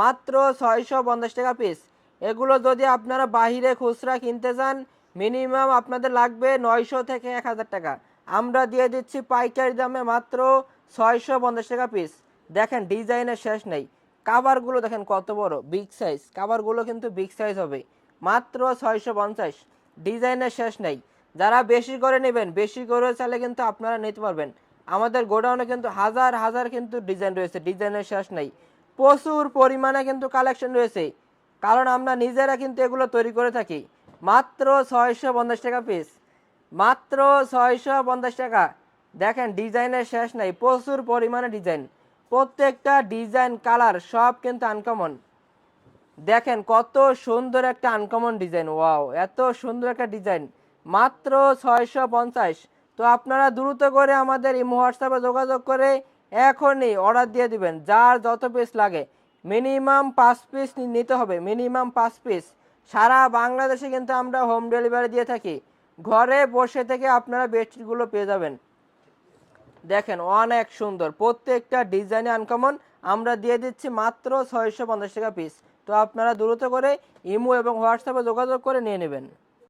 মাত্র ছয়শো পঞ্চাশ টাকা পিস এগুলো যদি আপনারা বাহিরে খুচরা কিনতে চান মিনিমাম আপনাদের লাগবে নয়শো থেকে এক হাজার টাকা। আমরা দিয়ে দিচ্ছি পাইকারি দামে মাত্র ছয়শো পঞ্চাশ টাকা পিস দেখেন ডিজাইনের শেষ নেই। কাভারগুলো দেখেন কত বড় বিগ সাইজ কাভারগুলো কিন্তু বিগ সাইজ হবে। মাত্র ছয়শো পঞ্চাশ। ডিজাইনের শেষ নেই। যারা বেশি করে নেবেন, বেশি করে চাইলে কিন্তু আপনারা নিতে পারবেন। আমাদের গোডাউনে কিন্তু হাজার হাজার কিন্তু ডিজাইন রয়েছে। ডিজাইনের শেষ নেই। প্রচুর পরিমাণে কিন্তু কালেকশন রয়েছে। কারণ আমরা নিজেরা কিন্তু এগুলো তৈরি করে থাকি। মাত্র ছয়শো পঞ্চাশ টাকা পিস মাত্র ছয়শো পঞ্চাশ টাকা। দেখেন, ডিজাইনের শেষ নাই, প্রচুর পরিমাণে ডিজাইন প্রত্যেকটা ডিজাইন কালার সব কিন্তু আনকমন দেখেন, কত সুন্দর একটা আনকমন ডিজাইন ওয়াও এত সুন্দর একটা ডিজাইন মাত্র ছয়শো পঞ্চাশ। তো আপনারা দ্রুত করে আমাদের এই হোয়াটসঅ্যাপে যোগাযোগ করে এখনই অর্ডার দিয়ে দিবেন। যার যত পিস লাগে মিনিমাম পাঁচ পিস নিতে হবে মিনিমাম পাঁচ পিস সারা বাংলাদেশে কিন্তু আমরা হোম ডেলিভারি দিয়ে থাকি। ঘরে বসে থেকে আপনারা বেডশিটগুলো পেয়ে যাবেন। দেখেন, অনেক সুন্দর। প্রত্যেকটা ডিজাইনে আনকমন আমরা দিয়ে দিচ্ছি মাত্র ছয়শো পঞ্চাশ টাকা পিস তো আপনারা দ্রুত করে ইমো এবং হোয়াটসঅ্যাপে যোগাযোগ করে নিয়ে নেবেন।